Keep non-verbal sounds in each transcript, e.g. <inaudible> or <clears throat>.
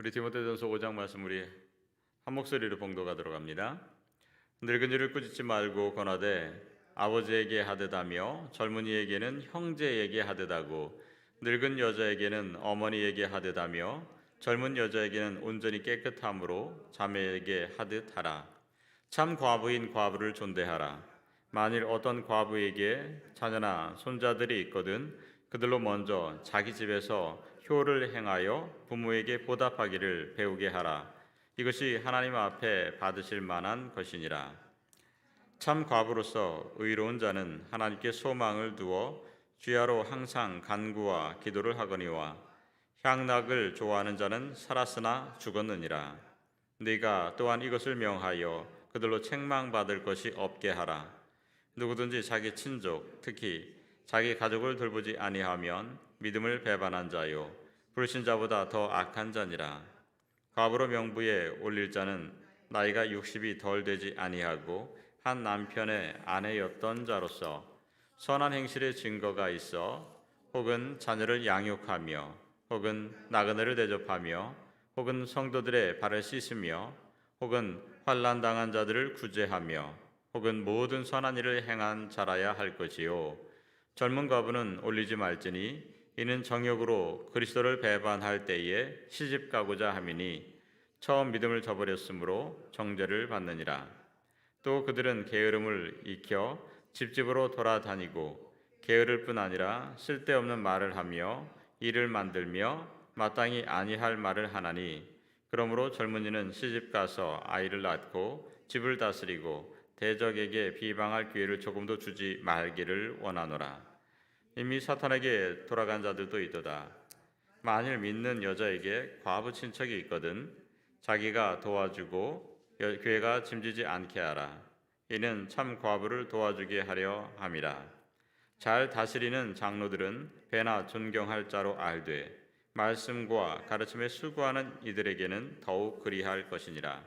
우리 디모데전서 5장 말씀 우리 한 목소리로 봉도가 들어갑니다. 늙은 이를 꾸짖지 말고 권하되 아버지에게 하듯하며 젊은이에게는 형제에게 하듯하고 늙은 여자에게는 어머니에게 하듯하며 젊은 여자에게는 온전히 깨끗함으로 자매에게 하듯하라. 참 과부인 과부를 존대하라. 만일 어떤 과부에게 자녀나 손자들이 있거든 그들로 먼저 자기 집에서 효를 행하여 부모에게 보답하기를 배우게 하라. 이것이 하나님 앞에 받으실 만한 것이니라. 참 과부로서 의로운 자는 하나님께 소망을 두어 주야로 항상 간구와 기도를 하거니와 향락을 좋아하는 자는 살았으나 죽었느니라. 네가 또한 이것을 명하여 그들로 책망받을 것이 없게 하라. 누구든지 자기 친족, 특히 자기 가족을 돌보지 아니하면 믿음을 배반한 자요 불신 자보다 더 악한 자니라. 과부로 명부에 올릴 자는 나이가 60이 덜 되지 아니하고 한 남편의 아내였던 자로서 선한 행실의 증거가 있어 혹은 자녀를 양육하며 혹은 나그네를 대접하며 혹은 성도들의 발을 씻으며 혹은 환난 당한 자들을 구제하며 혹은 모든 선한 일을 행한 자라야 할 것이요 젊은 과부는 올리지 말지니 이는 정욕으로 그리스도를 배반할 때에 시집 가고자 함이니 처음 믿음을 저버렸으므로 정죄를 받느니라 또 그들은 게으름을 익혀 집집으로 돌아다니고 게으를 뿐 아니라 쓸데없는 말을 하며 일을 만들며 마땅히 아니할 말을 하나니 그러므로 젊은이는 시집 가서 아이를 낳고 집을 다스리고 대적에게 비방할 기회를 조금도 주지 말기를 원하노라. 이미 사탄에게 돌아간 자들도 있도다. 만일 믿는 여자에게 과부 친척이 있거든 자기가 도와주고 여- 교회가 짐지지 않게 하라. 이는 참 과부를 도와주게 하려 함이라. 잘 다스리는 장로들은 배나 존경할 자로 알되 말씀과 가르침에 수고하는 이들에게는 더욱 그리할 것이니라.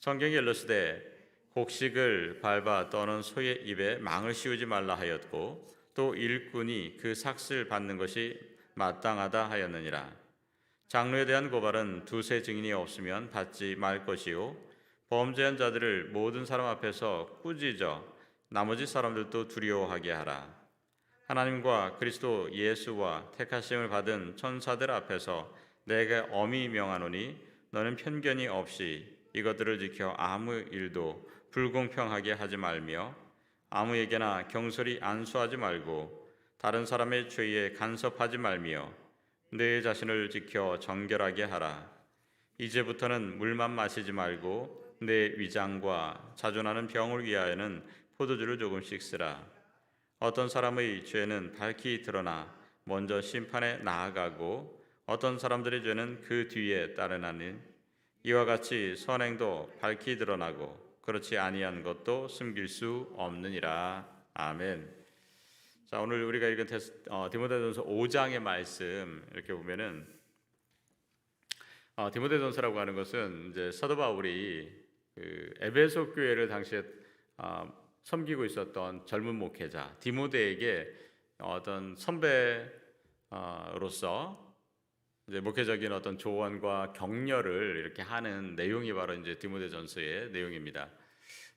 성경에 일렀으되 곡식을 밟아 떠는 소의 입에 망을 씌우지 말라 하였고 또 일꾼이 그 삭슬 받는 것이 마땅하다 하였느니라. 장로에 대한 고발은 두세 증인이 없으면 받지 말 것이요 범죄한 자들을 모든 사람 앞에서 꾸짖어 나머지 사람들도 두려워하게 하라. 하나님과 그리스도 예수와 택하심을 받은 천사들 앞에서 내가 엄히 명하노니 너는 편견이 없이 이것들을 지켜 아무 일도 불공평하게 하지 말며 아무에게나 경솔히 안수하지 말고 다른 사람의 죄에 간섭하지 말며 내 자신을 지켜 정결하게 하라. 이제부터는 물만 마시지 말고 내 위장과 자존하는 병을 위하여는 포도주를 조금씩 쓰라. 어떤 사람의 죄는 밝히 드러나 먼저 심판에 나아가고 어떤 사람들의 죄는 그 뒤에 따르나니 이와 같이 선행도 밝히 드러나고 그렇지 아니한 것도 숨길 수 없느니라. 아멘. 자 오늘 우리가 읽은 테스, 어, 디모데전서 5장의 말씀 이렇게 보면은 어, 디모데전서라고 하는 것은 이제 사도 바울이 그 에베소 교회를 당시에 어, 섬기고 있었던 젊은 목회자 디모데에게 어떤 선배로서 이제 목회적인 어떤 조언과 격려를 이렇게 하는 내용이 바로 이제 디모데전서의 내용입니다.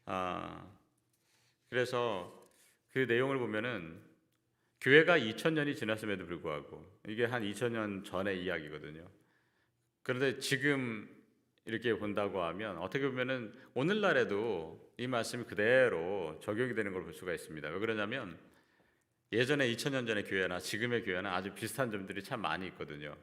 아, 그래서 그 내용을 보면은 교회가 2000년이 지났음에도 불구하고 이게 한 2000년 전의 이야기거든요. 그런데 지금 이렇게 본다고 하면 어떻게 보면은 오늘날에도 이 말씀이 그대로 적용이 되는 걸 볼 수가 있습니다. 왜 그러냐면 예전에 2000년 전의 교회나 지금의 교회는 아주 비슷한 점들이 참 많이 있거든요.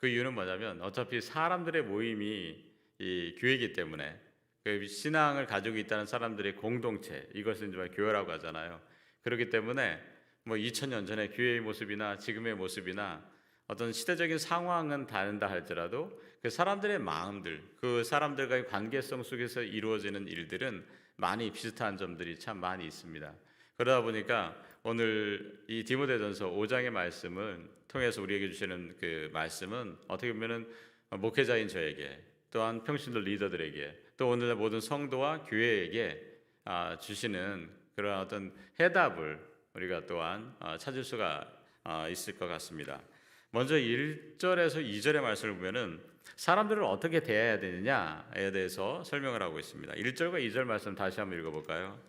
그 이유는 뭐냐면 어차피 사람들의 모임이 이 교회이기 때문에 그 신앙을 가지고 있다는 사람들의 공동체 이것을 이제 교회라고 하잖아요. 그렇기 때문에 뭐 2000년 전의 교회의 모습이나 지금의 모습이나 어떤 시대적인 상황은 다른다 할지라도 그 사람들의 마음들, 그 사람들과의 관계성 속에서 이루어지는 일들은 많이 비슷한 점들이 참 많이 있습니다. 그러다 보니까 오늘 이 디모데전서 5장의 말씀을 통해서 우리에게 주시는 그 말씀은 어떻게 보면은 목회자인 저에게 또한 평신도 리더들에게 또 오늘날 모든 성도와 교회에게 아, 주시는 그런 어떤 해답을 우리가 또한 아, 찾을 수가 아, 있을 것 같습니다. 먼저 1절에서 2절의 말씀을 보면은 사람들을 어떻게 대해야 되느냐에 대해서 설명을 하고 있습니다. 1절과 2절 말씀 다시 한번 읽어볼까요?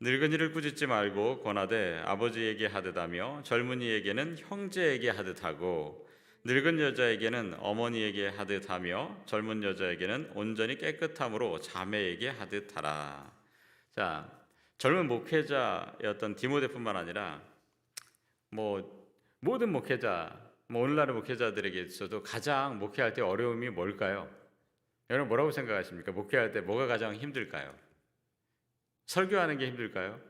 늙은이를 꾸짖지 말고 권하되 아버지에게 하듯하며 젊은이에게는 형제에게 하듯하고 늙은 여자에게는 어머니에게 하듯하며 젊은 여자에게는 온전히 깨끗함으로 자매에게 하듯하라. 자, 젊은 목회자였던 디모데뿐만 아니라 뭐 모든 목회자, 뭐 오늘날의 목회자들에게 있어도 가장 목회할 때 어려움이 뭘까요? 여러분 뭐라고 생각하십니까? 목회할 때 뭐가 가장 힘들까요? 설교하는 게 힘들까요?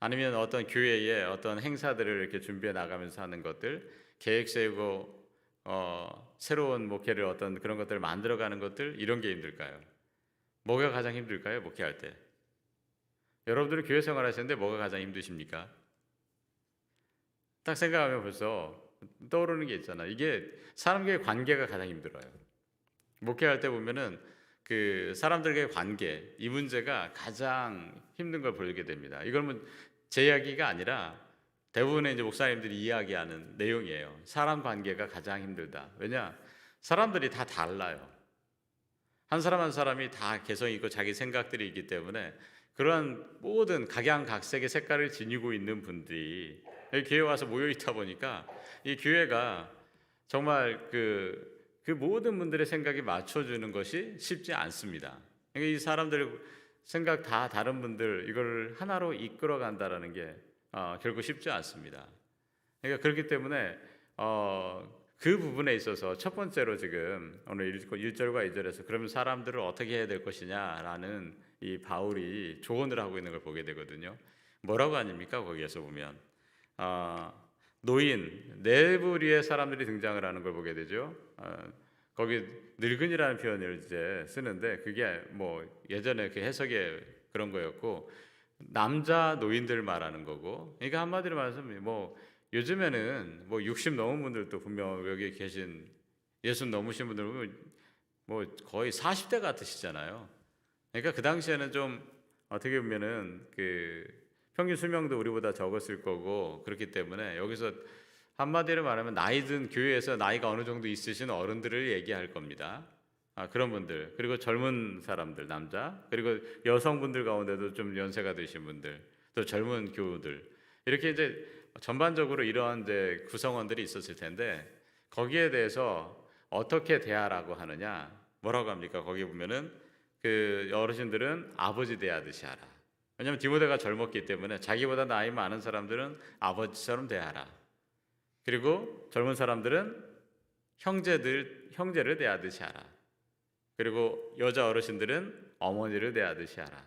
아니면 어떤 교회에 어떤 행사들을 이렇게 준비해 나가면서 하는 것들, 계획 세우고 어, 새로운 목회를 어떤 그런 것들을 만들어가는 것들 이런 게 힘들까요? 뭐가 가장 힘들까요? 목회할 때 여러분들은 교회 생활하시는데 뭐가 가장 힘드십니까? 딱 생각하면 벌써 떠오르는 게 있잖아. 이게 사람과의 관계가 가장 힘들어요. 목회할 때 보면은 그 사람들과의 관계 이 문제가 가장 힘든 걸 보게 됩니다. 이걸 뭐제 이야기가 아니라 대부분의 이제 목사님들이 이야기하는 내용이에요. 사람 관계가 가장 힘들다. 왜냐? 사람들이 다 달라요. 한 사람 한 사람이 다 개성이 있고 자기 생각들이 있기 때문에 그러한 모든 각양각색의 색깔을 지니고 있는 분들이 교회 와서 모여 있다 보니까 이 교회가 정말 그, 그 모든 분들의 생각이 맞춰주는 것이 쉽지 않습니다. 그러니까 이 사람들 생각 다 다른 분들 이걸 하나로 이끌어 간다라는 게 어, 결국 쉽지 않습니다. 그러니까 그렇기 때문에 어, 그 부분에 있어서 첫 번째로 지금 오늘 1절과 2절에서 그러면 사람들을 어떻게 해야 될 것이냐라는 이 바울이 조언을 하고 있는 걸 보게 되거든요. 뭐라고 아닙니까? 거기에서 보면 어, 노인 네 부류의 사람들이 등장을 하는 걸 보게 되죠. 어, 거기 늙은이라는 표현을 이제 쓰는데 그게 뭐 예전에 그 해석에 그런 거였고 남자 노인들 말하는 거고 그러니까 한마디로 말해서 뭐 요즘에는 뭐 60 넘은 분들도 분명 여기 계신 예순 넘으신 분들 보면 뭐 거의 40대 같으시잖아요. 그러니까 그 당시에는 좀 어떻게 보면은 그 평균 수명도 우리보다 적었을 거고 그렇기 때문에 여기서 한마디로 말하면 나이 든 교회에서 나이가 어느 정도 있으신 어른들을 얘기할 겁니다. 아, 그런 분들 그리고 젊은 사람들 남자 그리고 여성분들 가운데도 좀 연세가 드신 분들 또 젊은 교우들. 이렇게 이제 전반적으로 이러한 이제 구성원들이 있었을 텐데 거기에 대해서 어떻게 대하라고 하느냐 뭐라고 합니까? 거기 보면은 그 어르신들은 아버지 대하듯이 하라 왜냐하면 디모데가 젊었기 때문에 자기보다 나이 많은 사람들은 아버지처럼 대하라 그리고 젊은 사람들은 형제들 형제를 대하듯이 하라 그리고 여자 어르신들은 어머니를 대하듯이 하라.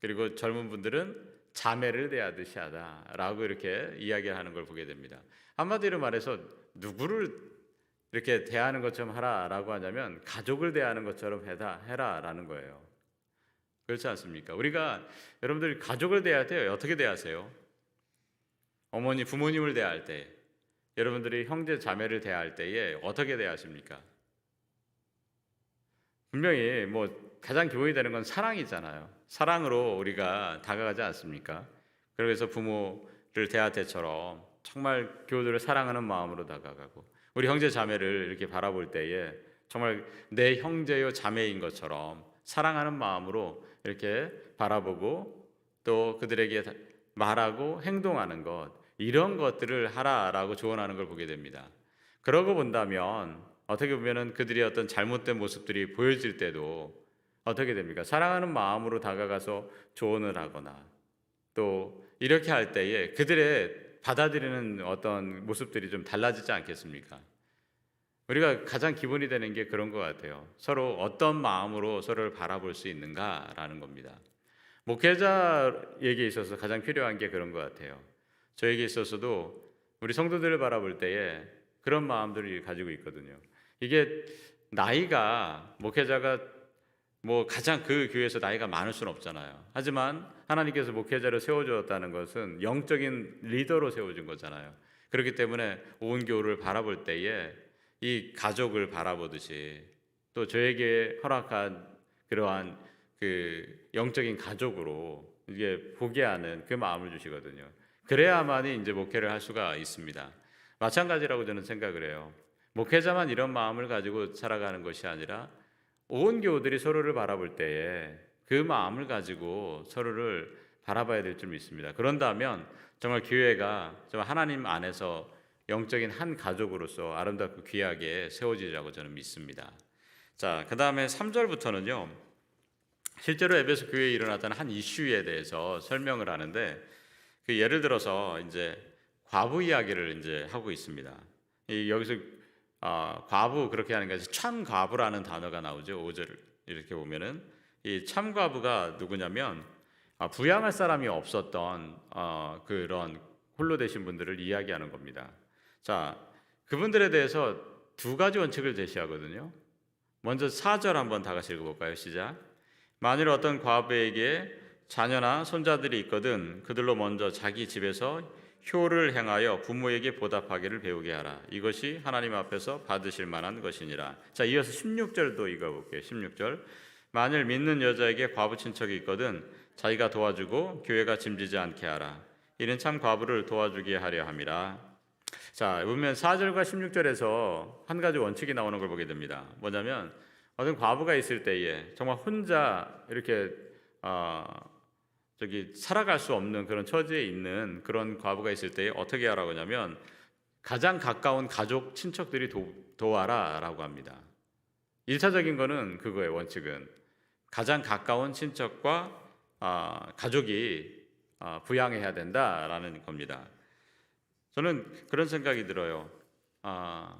그리고 젊은 분들은 자매를 대하듯이 하다라고 이렇게 이야기하는 걸 보게 됩니다. 한마디로 말해서 누구를 이렇게 대하는 것처럼 하라라고 하냐면 가족을 대하는 것처럼 해다 해라라는 거예요. 그렇지 않습니까? 우리가 여러분들 가족을 대할 때 어떻게 대하세요? 어머니 부모님을 대할 때 여러분들이 형제 자매를 대할 때에 어떻게 대하십니까? 분명히 뭐 가장 기본이 되는 건 사랑이잖아요. 사랑으로 우리가 다가가지 않습니까? 그래서 부모를 대할 때처럼 정말 교우들을 사랑하는 마음으로 다가가고 우리 형제 자매를 이렇게 바라볼 때에 정말 내 형제요 자매인 것처럼 사랑하는 마음으로 이렇게 바라보고 또 그들에게 말하고 행동하는 것 이런 것들을 하라라고 조언하는 걸 보게 됩니다. 그러고 본다면 어떻게 보면은 그들이 어떤 잘못된 모습들이 보여질 때도 어떻게 됩니까? 사랑하는 마음으로 다가가서 조언을 하거나 또 이렇게 할 때에 그들의 받아들이는 어떤 모습들이 좀 달라지지 않겠습니까? 우리가 가장 기본이 되는 게 그런 것 같아요. 서로 어떤 마음으로 서로를 바라볼 수 있는가라는 겁니다. 목회자에게 있어서 가장 필요한 게 그런 것 같아요. 저에게 있어서도 우리 성도들을 바라볼 때에 그런 마음들을 가지고 있거든요. 이게 나이가 목회자가 뭐 가장 그 교회에서 나이가 많을 수는 없잖아요. 하지만 하나님께서 목회자를 세워주었다는 것은 영적인 리더로 세워준 거잖아요. 그렇기 때문에 온 교회를 바라볼 때에 이 가족을 바라보듯이 또 저에게 허락한 그러한 그 영적인 가족으로 이게 보게 하는 그 마음을 주시거든요. 그래야만이 이제 목회를 할 수가 있습니다. 마찬가지라고 저는 생각을 해요. 목회자만 이런 마음을 가지고 살아가는 것이 아니라 온 교우들이 서로를 바라볼 때에 그 마음을 가지고 서로를 바라봐야 될 줄 믿습니다. 그런다면 정말 교회가 정말 하나님 안에서 영적인 한 가족으로서 아름답고 귀하게 세워지리라고 저는 믿습니다. 자, 그 다음에 3절부터는요, 실제로 에베소 교회에 일어났던 한 이슈에 대해서 설명을 하는데, 그 예를 들어서 이제 과부 이야기를 이제 하고 있습니다. 이 여기서 아, 과부 그렇게 하는 게 참과부라는 단어가 나오죠. 5절 이렇게 보면은 이 참 과부가 누구냐면 아, 부양할 사람이 없었던 어, 그런 홀로 되신 분들을 이야기하는 겁니다. 자, 그분들에 대해서 두 가지 원칙을 제시하거든요. 먼저 4절 한번 다 같이 읽어볼까요? 시작. 만일 어떤 과부에게 자녀나 손자들이 있거든 그들로 먼저 자기 집에서 효를 행하여 부모에게 보답하기를 배우게 하라. 이것이 하나님 앞에서 받으실 만한 것이니라. 자, 이어서 16절도 읽어볼게요. 16절. 만일 믿는 여자에게 과부 친척이 있거든 자기가 도와주고 교회가 짐지지 않게 하라. 이는 참 과부를 도와주게 하려 함이라. 자, 보면 4절과 16절에서 한 가지 원칙이 나오는 걸 보게 됩니다. 뭐냐면 어떤 과부가 있을 때에 정말 혼자 이렇게 어, 저기 살아갈 수 없는 그런 처지에 있는 그런 과부가 있을 때에 어떻게 하라고 하냐면 가장 가까운 가족 친척들이 도, 도와라라고 합니다. 일차적인 거는 그거예요. 원칙은 가장 가까운 친척과 아, 가족이 아, 부양해야 된다라는 겁니다. 저는 그런 생각이 들어요. 아,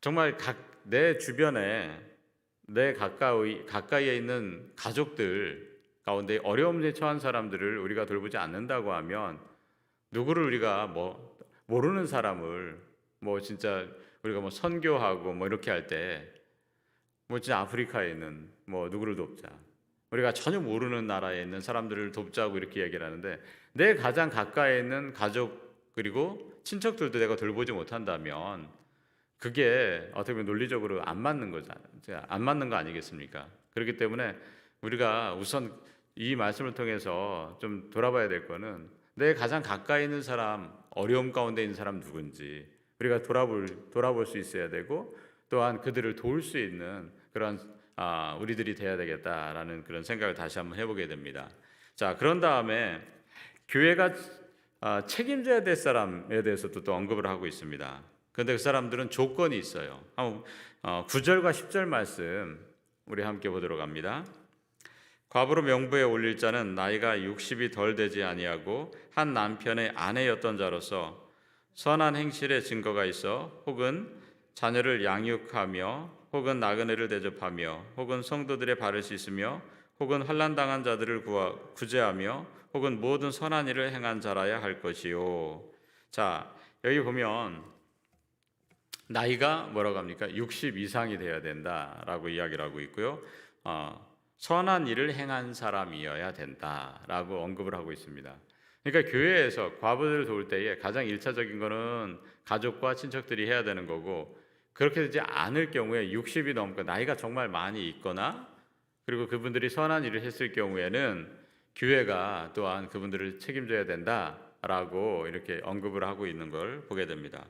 정말 각, 내 주변에 내 가까이 가까이에 있는 가족들 가운데 어려움에 처한 사람들을 우리가 돌보지 않는다고 하면 누구를 우리가 뭐 모르는 사람을 뭐 진짜 우리가 뭐 선교하고 뭐 이렇게 할 때 뭐 진짜 아프리카에 있는 뭐 누구를 돕자 우리가 전혀 모르는 나라에 있는 사람들을 돕자고 이렇게 얘기를 하는데 내 가장 가까이 있는 가족 그리고 친척들도 내가 돌보지 못한다면 그게 어떻게 보면 논리적으로 안 맞는 거잖아요. 안 맞는 거 아니겠습니까? 그렇기 때문에 우리가 우선 이 말씀을 통해서 좀 돌아봐야 될 거는 내 가장 가까이 있는 사람, 어려움 가운데 있는 사람 누군지 우리가 돌아볼 돌아볼 수 있어야 되고 또한 그들을 도울 수 있는 그런 아, 우리들이 돼야 되겠다라는 그런 생각을 다시 한번 해보게 됩니다. 자, 그런 다음에 교회가 아, 책임져야 될 사람에 대해서도 또 언급을 하고 있습니다. 그런데 그 사람들은 조건이 있어요. 한번 어, 9절과 10절 말씀 우리 함께 보도록 합니다. 과부로 명부에 올릴 자는 나이가 60이 덜 되지 아니하고 한 남편의 아내였던 자로서 선한 행실의 증거가 있어 혹은 자녀를 양육하며 혹은 나그네를 대접하며 혹은 성도들의 발을 씻으며 혹은 환난 당한 자들을 구하, 구제하며 혹은 모든 선한 일을 행한 자라야 할 것이요. 자, 여기 보면 나이가 뭐라고 합니까? 60 이상이 돼야 된다라고 이야기를 하고 있고요. 어, 선한 일을 행한 사람이어야 된다라고 언급을 하고 있습니다. 그러니까 교회에서 과부들을 도울 때에 가장 일차적인 거는 가족과 친척들이 해야 되는 거고 그렇게 되지 않을 경우에 60이 넘고 나이가 정말 많이 있거나 그리고 그분들이 선한 일을 했을 경우에는 교회가 또한 그분들을 책임져야 된다라고 이렇게 언급을 하고 있는 걸 보게 됩니다.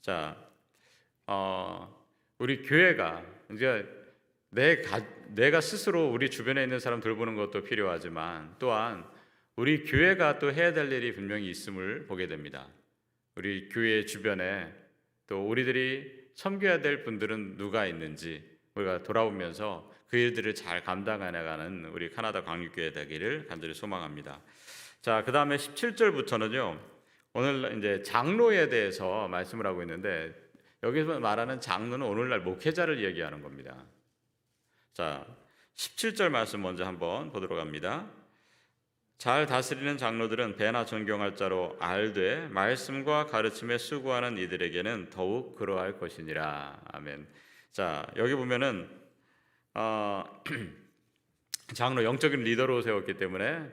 자, 어, 우리 교회가 이제 내 가, 내가 스스로 우리 주변에 있는 사람 돌보는 것도 필요하지만 또한 우리 교회가 또 해야 될 일이 분명히 있음을 보게 됩니다. 우리 교회 주변에 또 우리들이 섬겨야 될 분들은 누가 있는지 우리가 돌아오면서 그 일들을 잘 감당해 나가는 우리 카나다 광육교회 되기를 간절히 소망합니다. 자, 그 다음에 17절부터는요. 오늘 이제 장로에 대해서 말씀을 하고 있는데 여기서 말하는 장로는 오늘날 목회자를 얘기하는 겁니다. 자, 17절 말씀 먼저 한번 보도록 합니다. 잘 다스리는 장로들은 배나 존경할 자로 알되 말씀과 가르침에 수고하는 이들에게는 더욱 그러할 것이니라. 아멘. 자, 여기 보면은 어, <clears throat> 장로 영적인 리더로 세웠기 때문에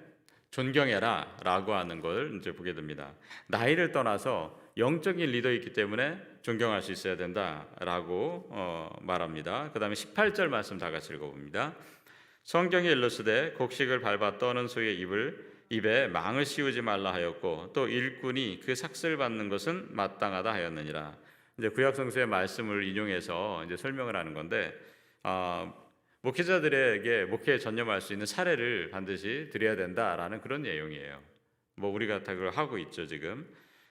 존경해라라고 하는 걸 이제 보게 됩니다. 나이를 떠나서 영적인 리더이기 때문에 존경할 수 있어야 된다라고 어, 말합니다. 그다음에 18절 말씀 다 같이 읽어봅니다. 성경에 일러스되 곡식을 밟아 떠는 소의 입을 입에 망을 씌우지 말라 하였고 또 일꾼이 그 삭슬 받는 것은 마땅하다 하였느니라. 이제 구약 성서의 말씀을 인용해서 이제 설명을 하는 건데 아, 목회자들에게 목회에 전념할 수 있는 사례를 반드시 드려야 된다라는 그런 내용이에요. 뭐 우리가 다 그걸 하고 있죠 지금.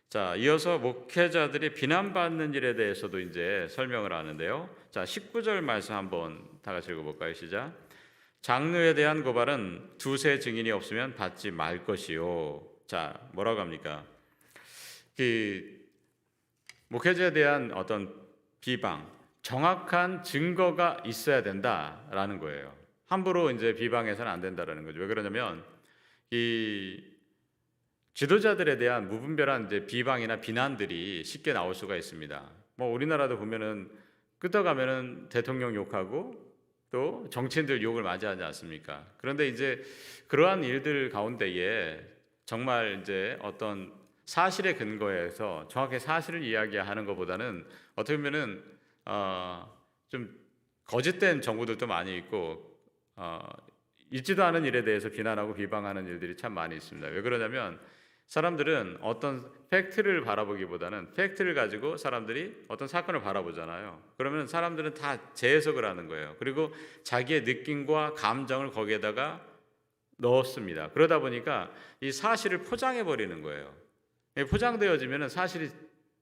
자, 이어서 목회자들이 비난받는 일에 대해서도 이제 설명을 하는데요. 자, 19절 말씀 한번 다 같이 읽어볼까요? 시작. 장로에 대한 고발은 두세 증인이 없으면 받지 말 것이요. 자, 뭐라고 합니까? 그 목회자에 대한 어떤 비방, 정확한 증거가 있어야 된다라는 거예요. 함부로 이제 비방해서는 안 된다라는 거죠. 왜 그러냐면 이 지도자들에 대한 무분별한 이제 비방이나 비난들이 쉽게 나올 수가 있습니다. 뭐 우리나라도 보면은 끄떡하면은 대통령 욕하고 또 정치인들 욕을 많이 하지 않습니까? 그런데 이제 그러한 일들 가운데에 정말 이제 어떤 사실에 근거해서 정확히 사실을 이야기하는 것보다는 어떻게 보면은 어, 좀 거짓된 정보들도 많이 있고 어, 있지도 않은 일에 대해서 비난하고 비방하는 일들이 참 많이 있습니다. 왜 그러냐면 사람들은 어떤 팩트를 바라보기보다는 팩트를 가지고 사람들이 어떤 사건을 바라보잖아요. 그러면 사람들은 다 재해석을 하는 거예요. 그리고 자기의 느낌과 감정을 거기에다가 넣었습니다. 그러다 보니까 이 사실을 포장해 버리는 거예요. 포장되어지면 사실이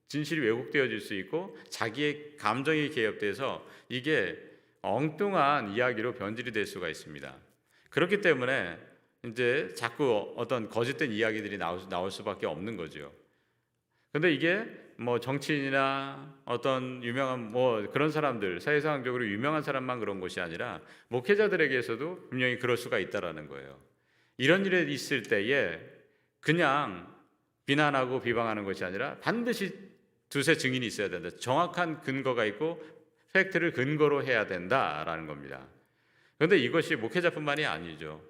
진실이 왜곡되어질 수 있고 자기의 감정이 개입돼서 이게 엉뚱한 이야기로 변질이 될 수가 있습니다. 그렇기 때문에 이제 자꾸 어떤 거짓된 이야기들이 나올, 나올 수밖에 없는 거죠. 근데 이게 뭐 정치인이나 어떤 유명한 뭐 그런 사람들 사회상적으로 유명한 사람만 그런 것이 아니라 목회자들에게서도 분명히 그럴 수가 있다라는 거예요. 이런 일이 있을 때에 그냥 비난하고 비방하는 것이 아니라 반드시 두세 증인이 있어야 된다. 정확한 근거가 있고 팩트를 근거로 해야 된다라는 겁니다. 그런데 이것이 목회자뿐만이 아니죠.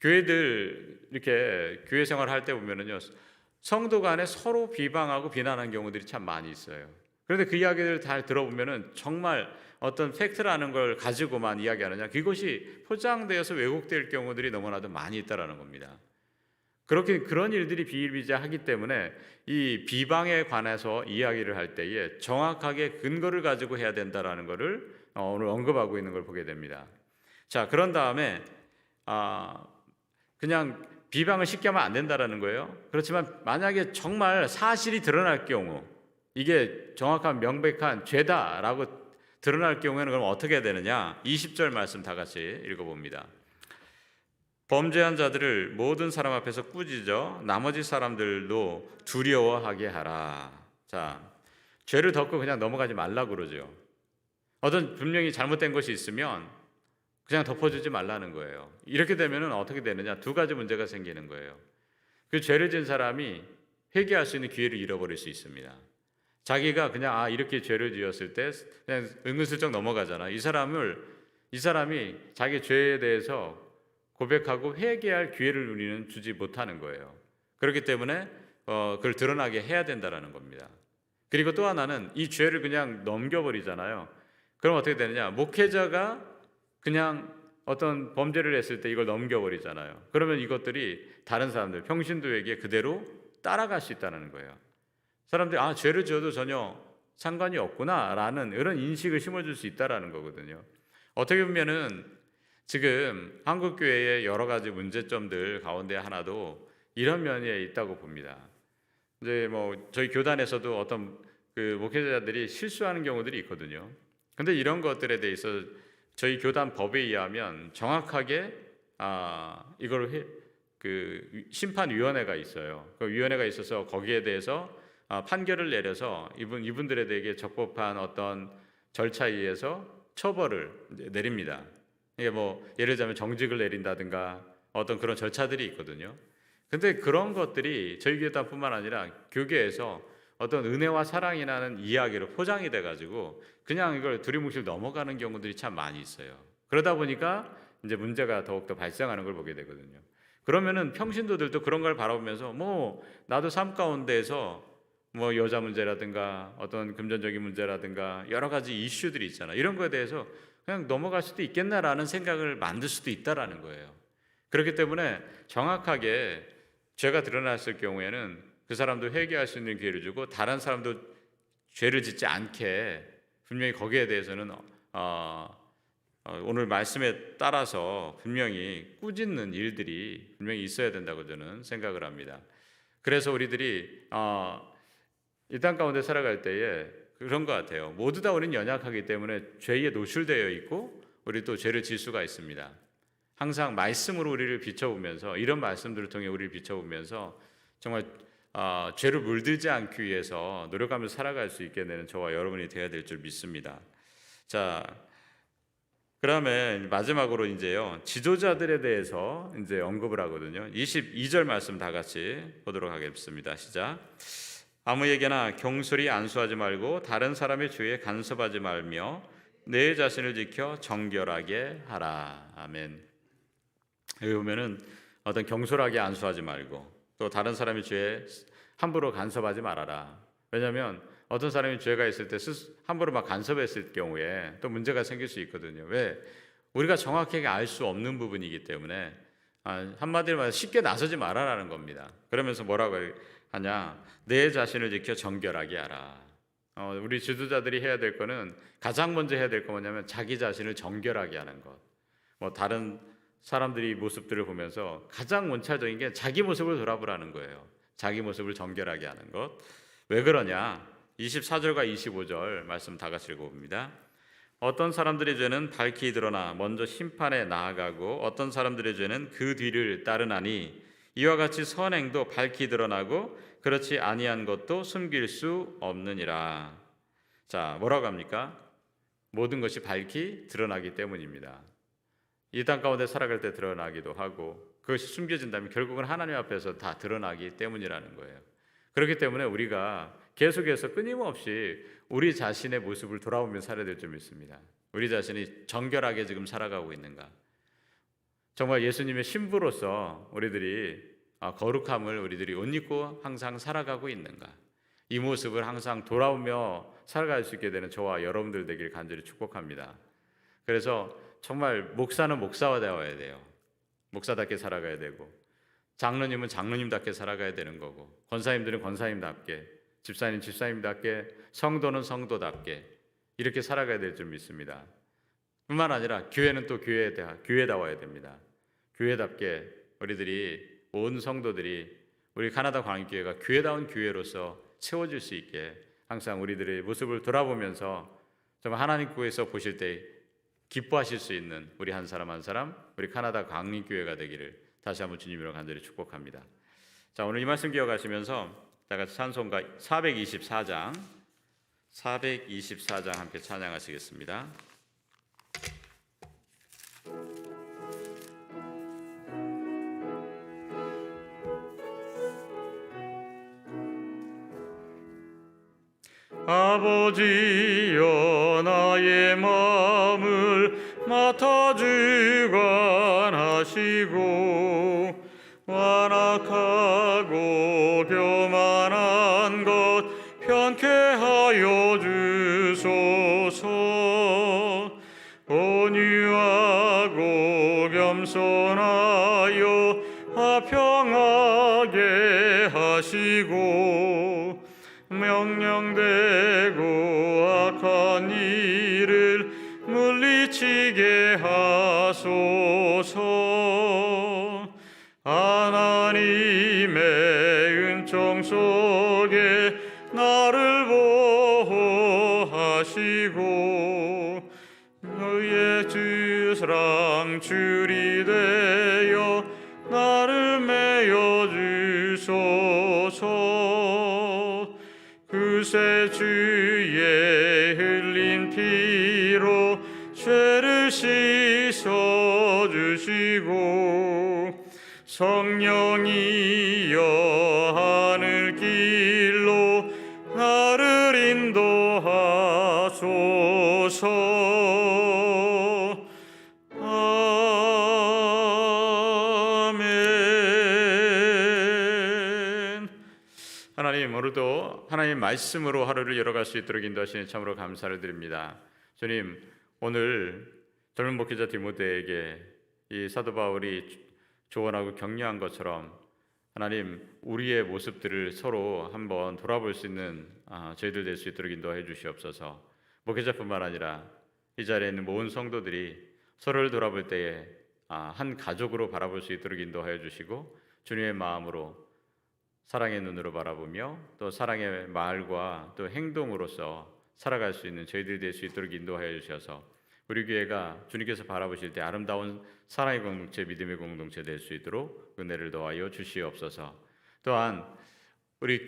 교회들 이렇게 교회 생활 할 때 보면은요 성도 간에 서로 비방하고 비난하는 경우들이 참 많이 있어요. 그런데 그 이야기를 잘 들어보면은 정말 어떤 팩트라는 걸 가지고만 이야기하느냐 그것이 포장되어서 왜곡될 경우들이 너무나도 많이 있다라는 겁니다. 그렇게 그런 일들이 비일비재하기 때문에 이 비방에 관해서 이야기를 할 때에 정확하게 근거를 가지고 해야 된다라는 것을 어, 오늘 언급하고 있는 걸 보게 됩니다. 자 그런 다음에 아 그냥 비방을 쉽게 하면 안 된다라는 거예요. 그렇지만 만약에 정말 사실이 드러날 경우 이게 정확한 명백한 죄다라고 드러날 경우에는 그럼 어떻게 되느냐? 20절 말씀 다 같이 읽어봅니다. 범죄한 자들을 모든 사람 앞에서 꾸짖어 나머지 사람들도 두려워하게 하라. 자, 죄를 덮고 그냥 넘어가지 말라 그러죠. 어떤 분명히 잘못된 것이 있으면 그냥 덮어주지 말라는 거예요. 이렇게 되면 어떻게 되느냐? 두 가지 문제가 생기는 거예요. 그 죄를 진 사람이 회개할 수 있는 기회를 잃어버릴 수 있습니다. 자기가 그냥 아 이렇게 죄를 지었을 때 그냥 은근슬쩍 넘어가잖아. 이 사람을 이 사람이 자기 죄에 대해서 고백하고 회개할 기회를 우리는 주지 못하는 거예요. 그렇기 때문에 어, 그걸 드러나게 해야 된다라는 겁니다. 그리고 또 하나는 이 죄를 그냥 넘겨버리잖아요. 그럼 어떻게 되느냐? 목회자가 그냥 어떤 범죄를 했을 때 이걸 넘겨버리잖아요. 그러면 이것들이 다른 사람들, 평신도에게 그대로 따라갈 수 있다는 거예요. 사람들이 아 죄를 지어도 전혀 상관이 없구나라는 이런 인식을 심어줄 수 있다라는 거거든요. 어떻게 보면은 지금 한국 교회의 여러 가지 문제점들 가운데 하나도 이런 면에 있다고 봅니다. 이제 뭐 저희 교단에서도 어떤 그 목회자들이 실수하는 경우들이 있거든요. 근데 이런 것들에 대해서 저희 교단 법에 의하면 정확하게 아 이걸 해, 그 심판위원회가 있어요. 그 위원회가 있어서 거기에 대해서 아, 판결을 내려서 이분 이분들에 대해 적법한 어떤 절차에 의해서 처벌을 내립니다. 이게 뭐 예를 들자면 정직을 내린다든가 어떤 그런 절차들이 있거든요. 근데 그런 것들이 저희 교단뿐만 아니라 교계에서 어떤 은혜와 사랑이라는 이야기로 포장이 돼가지고 그냥 이걸 두리뭉실 넘어가는 경우들이 참 많이 있어요. 그러다 보니까 이제 문제가 더욱더 발생하는 걸 보게 되거든요. 그러면은 평신도들도 그런 걸 바라보면서 뭐 나도 삶 가운데에서 뭐 여자 문제라든가 어떤 금전적인 문제라든가 여러 가지 이슈들이 있잖아. 이런 거에 대해서 그냥 넘어갈 수도 있겠나라는 생각을 만들 수도 있다라는 거예요. 그렇기 때문에 정확하게 죄가 드러났을 경우에는 그 사람도 회개할 수 있는 기회를 주고 다른 사람도 죄를 짓지 않게 분명히 거기에 대해서는 어, 어, 오늘 말씀에 따라서 분명히 꾸짖는 일들이 분명히 있어야 된다고 저는 생각을 합니다. 그래서 우리들이 어, 이땅 가운데 살아갈 때에 그런 것 같아요. 모두 다 우리는 연약하기 때문에 죄에 노출되어 있고 우리 또 죄를 질 수가 있습니다. 항상 말씀으로 우리를 비춰보면서 이런 말씀들을 통해 우리를 비춰보면서 정말 어, 죄를 물들지 않기 위해서 노력하면서 살아갈 수 있게 되는 저와 여러분이 되어야 될 줄 믿습니다. 자, 그다음에 마지막으로 이제요 지도자들에 대해서 이제 언급을 하거든요. 22절 말씀 다 같이 보도록 하겠습니다. 시작. 아무에게나 경솔히 안수하지 말고 다른 사람의 죄에 간섭하지 말며 내 자신을 지켜 정결하게 하라. 아멘. 여기 보면은 어떤 경솔하게 안수하지 말고 또 다른 사람의 죄에 함부로 간섭하지 말아라. 왜냐하면 어떤 사람이 죄가 있을 때 함부로 막 간섭했을 경우에 또 문제가 생길 수 있거든요. 왜? 우리가 정확하게 알 수 없는 부분이기 때문에 아, 한마디로 말해 쉽게 나서지 말아라는 겁니다. 그러면서 뭐라고 하냐? 내 자신을 지켜 정결하게 하라. 어, 우리 지도자들이 해야 될 거는 가장 먼저 해야 될 거 뭐냐면 자기 자신을 정결하게 하는 것. 뭐 다른 사람들이 모습들을 보면서 가장 원차적인 게 자기 모습을 돌아보라는 거예요. 자기 모습을 정결하게 하는 것. 왜 그러냐? 24절과 25절 말씀 다 같이 읽어봅니다. 어떤 사람들의 죄는 밝히 드러나 먼저 심판에 나아가고 어떤 사람들의 죄는 그 뒤를 따르나니 이와 같이 선행도 밝히 드러나고 그렇지 아니한 것도 숨길 수 없느니라. 자, 뭐라고 합니까? 모든 것이 밝히 드러나기 때문입니다. 이 땅 가운데 살아갈 때 드러나기도 하고 그것이 숨겨진다면 결국은 하나님 앞에서 다 드러나기 때문이라는 거예요. 그렇기 때문에 우리가 계속해서 끊임없이 우리 자신의 모습을 돌아보며 살아야 될줄 믿습니다. 우리 자신이 정결하게 지금 살아가고 있는가? 정말 예수님의 신부로서 우리들이 아, 거룩함을 우리들이 옷 입고 항상 살아가고 있는가? 이 모습을 항상 돌아오며 살아갈 수 있게 되는 저와 여러분들 되길 간절히 축복합니다. 그래서 정말 목사는 목사와 되어야 돼요. 목사답게 살아가야 되고 장로님은 장로님답게 살아가야 되는 거고 권사님들은 권사님답게 집사님 집사님답게 성도는 성도답게 이렇게 살아가야 될 줄 믿습니다. 뿐만 아니라 교회는 또 교회 교회다워야 됩니다. 교회답게 우리들이 온 성도들이 우리 가나다 광교회가 교회다운 교회로서 세워질 수 있게 항상 우리들의 모습을 돌아보면서 정말 하나님 교회에서 보실 때 기뻐하실 수 있는 우리 한 사람 한 사람 우리 카나다 광림교회가 되기를 다시 한번 주님으로 간절히 축복합니다. 자 오늘 이 말씀 기억하시면서 다 같이 찬송가 424장 424장 함께 찬양하시겠습니다. 아버지여 나의 마음을 맡아 주관하시고 완악하고 주소서. 온유하고 겸손하여 화평하게 하시고 명령되고 악한 일을 물리치게 하소서 줄이 되어 나를 메어 주소서. 그새 주의 흘린 피로 죄를 씻어 주시고 성령이여 말씀으로 하루를 열어갈 수 있도록 인도하시니 참으로 감사를 드립니다. 주님 오늘 젊은 목회자 디모데에게 이 사도 바울이 조언하고 격려한 것처럼 하나님 우리의 모습들을 서로 한번 돌아볼 수 있는 아, 저희들 될 수 있도록 인도해 주시옵소서. 목회자뿐만 아니라 이 자리에 있는 모든 성도들이 서로를 돌아볼 때에 아, 한 가족으로 바라볼 수 있도록 인도하여 주시고 주님의 마음으로 사랑의 눈으로 바라보며 또 사랑의 말과 또 행동으로서 살아갈 수 있는 저희들이 될 수 있도록 인도하여 주셔서 우리 교회가 주님께서 바라보실 때 아름다운 사랑의 공동체, 믿음의 공동체 될 수 있도록 은혜를 더하여 주시옵소서. 또한 우리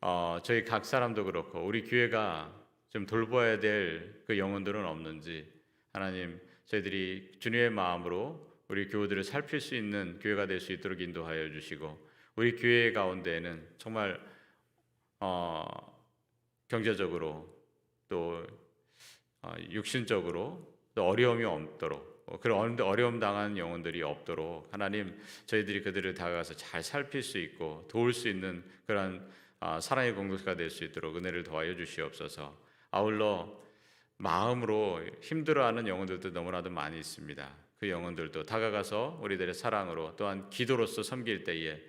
어, 저희 각 사람도 그렇고 우리 교회가 좀 돌봐야 될 그 영혼들은 없는지 하나님 저희들이 주님의 마음으로 우리 교우들을 살필 수 있는 교회가 될 수 있도록 인도하여 주시고 우리 교회 가운데에는 정말 어, 경제적으로 또 어, 육신적으로 또 어려움이 없도록 어, 그런 어려움- 당한 영혼들이 없도록 하나님 저희들이 그들을 다가가서 잘 살필 수 있고 도울 수 있는 그런 아, 사랑의 공동체가 될 수 있도록 은혜를 더하여 주시옵소서. 아울러 마음으로 힘들어하는 영혼들도 너무나도 많이 있습니다. 그 영혼들도 다가가서 우리들의 사랑으로 또한 기도로서 섬길 때에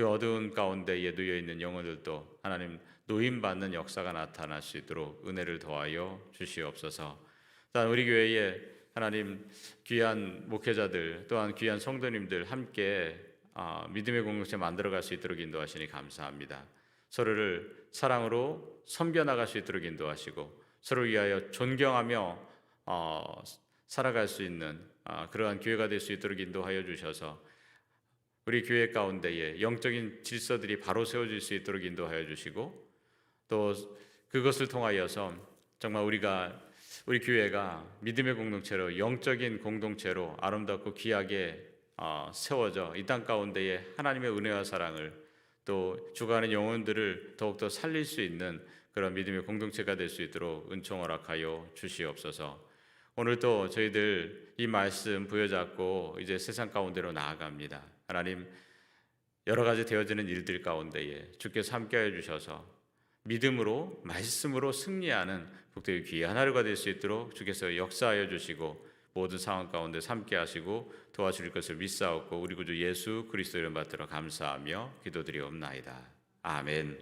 그 어두운 가운데에 놓여 있는 영혼들도 하나님 노임 받는 역사가 나타날 수 있도록 은혜를 더하여 주시옵소서. 또한 우리 교회에 하나님 귀한 목회자들 또한 귀한 성도님들 함께 아, 믿음의 공동체 만들어갈 수 있도록 인도하시니 감사합니다. 서로를 사랑으로 섬겨 나갈 수 있도록 인도하시고 서로 위하여 존경하며 어, 살아갈 수 있는 아, 그러한 교회가 될 수 있도록 인도하여 주셔서 우리 교회 가운데에 영적인 질서들이 바로 세워질 수 있도록 인도하여 주시고 또 그것을 통하여서 정말 우리가 우리 교회가 믿음의 공동체로 영적인 공동체로 아름답고 귀하게 어, 세워져 이 땅 가운데에 하나님의 은혜와 사랑을 또 주가는 영혼들을 더욱더 살릴 수 있는 그런 믿음의 공동체가 될 수 있도록 은총 허락하여 주시옵소서. 오늘 또 저희들 이 말씀 부여잡고 이제 세상 가운데로 나아갑니다. 하나님 여러 가지 되어지는 일들 가운데에 주께서 함께해 주셔서 믿음으로 말씀으로 승리하는 복되게 귀한 하루가 될 수 있도록 주께서 역사하여 주시고 모든 상황 가운데 함께 하시고 도와주실 것을 믿사옵고 우리 구주 예수 그리스도 이름 받들어 감사하며 기도드리옵나이다. 아멘.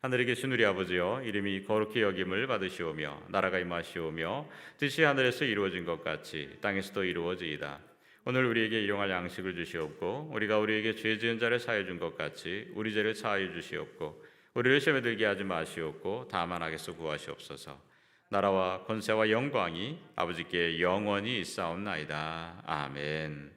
하늘에 계신 우리 아버지여 이름이 거룩히 여김을 받으시오며 나라가 임하시오며 뜻이 하늘에서 이루어진 것 같이 땅에서도 이루어지이다. 오늘 우리에게 일용할 양식을 주시옵고 우리가 우리에게 죄 지은 자를 사해 준 것 같이 우리 죄를 사하여 주시옵고 우리를 시험에 들게 하지 마시옵고 다만 악에서 구하시옵소서. 나라와 권세와 영광이 아버지께 영원히 있사옵나이다. 아멘.